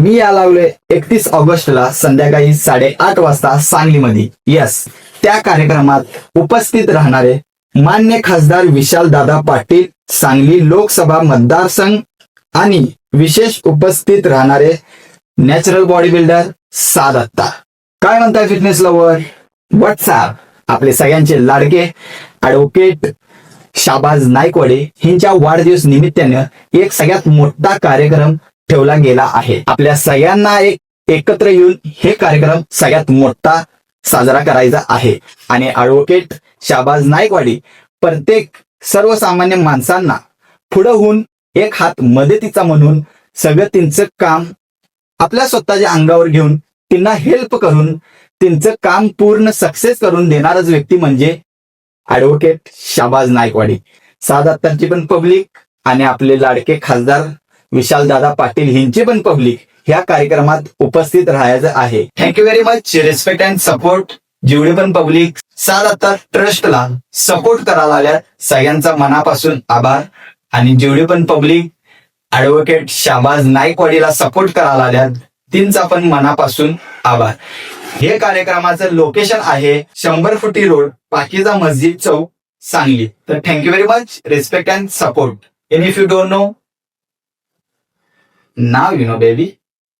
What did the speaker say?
मी या लागलोय एकतीस ऑगस्टला संध्याकाळी साडेआठ वाजता सांगलीमध्ये. यस त्या कार्यक्रमात उपस्थित राहणारे मान्य खासदार विशाल दादा पाटील सांगली लोकसभा मतदारसंघ आणि विशेष उपस्थित राहणारे नॅचरल बॉडी बिल्डर सादत्ता काय म्हणताय फिटनेस लवर व्हॉट्सअप आपले सगळ्यांचे लाडके ऍडव्होकेट शाबाज नायकवाडे यांच्या वाढदिवस निमित्तानं एक सगळ्यात मोठा कार्यक्रम ठेवला गेला आहे. आपल्या सगळ्यांना एक एकत्र येऊन हे कार्यक्रम सगळ्यात मोठा साजरा करायचा आहे. आणि ऍडव्होकेट शाबाज नायकवाडी प्रत्येक सर्वसामान्य माणसांना पुढं होऊन एक हात मदतीचा म्हणून सगळं त्यांचं काम आपल्या स्वतःच्या अंगावर घेऊन त्यांना हेल्प करून त्यांचं काम पूर्ण सक्सेस करून देणारच व्यक्ती म्हणजे ऍडव्होकेट शाबाज नायकवाडी सादात्तांची पण पब्लिक आणि आपले लाडके खासदार विशाल दादा पाटील यांची पण पब्लिक ह्या कार्यक्रमात उपस्थित राहायचं आहे. Thank you very much respect and support जेवढे पण पब्लिक सादात्ता ट्रस्टला सपोर्ट करायला आल्या सगळ्यांचा मनापासून आभार. आणि जेवढे पण पब्लिक ऍडव्होकेट शाबाज नाईकवाडीला सपोर्ट करायला आल्यात तीनचा पण मनापासून आभार. हे कार्यक्रमाचं लोकेशन आहे शंभर फुटी रोड पाकिजा मस्जिद चौक सांगली. तर thank you very much respect and support and if you don't know now you know baby